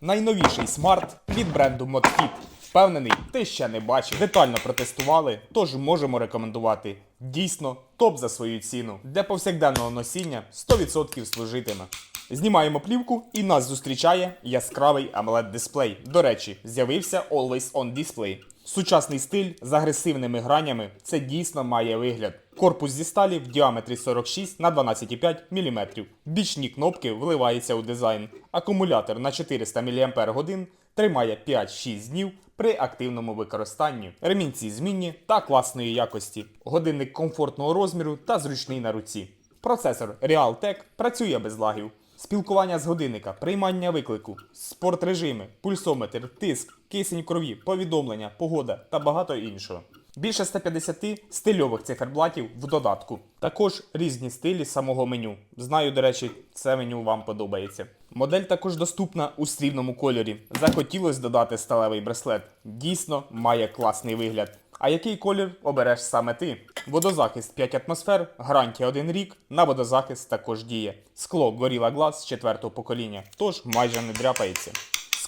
Найновіший смарт від бренду ModFit. Впевнений, ти ще не бачив. Детально протестували, тож можемо рекомендувати. Дійсно, топ за свою ціну. Для повсякденного носіння 100% служитиме. Знімаємо плівку і нас зустрічає яскравий AMOLED дисплей. До речі, з'явився Always On Display. Сучасний стиль з агресивними гранями це дійсно має вигляд. Корпус зі сталі в діаметрі 46 на 12,5 мм. Бічні кнопки вливаються у дизайн. Акумулятор на 400 мАч тримає 5-6 днів при активному використанні. Ремінці змінні та класної якості. Годинник комфортного розміру та зручний на руці. Процесор Realtek працює без лагів. Спілкування з годинника, приймання виклику, спортрежими, пульсометр, тиск, кисень крові, повідомлення, погода та багато іншого. Більше 150 стильових циферблатів в додатку. Також різні стилі самого меню. Знаю, до речі, це меню вам подобається. Модель також доступна у срібному кольорі. Захотілось додати сталевий браслет. Дійсно має класний вигляд. А який колір обереш саме ти? Водозахист 5 атмосфер, гарантія 1 рік, на водозахист також діє. Скло Gorilla Glass 4 покоління, тож майже не дряпається.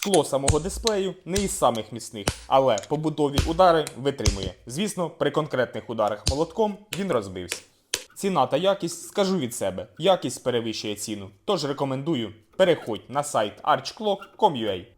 Скло самого дисплею не із самих міцних, але побутові удари витримує. Звісно, при конкретних ударах молотком він розбився. Ціна та якість скажу від себе. Якість перевищує ціну. Тож рекомендую. Переходь на сайт archclock.com.ua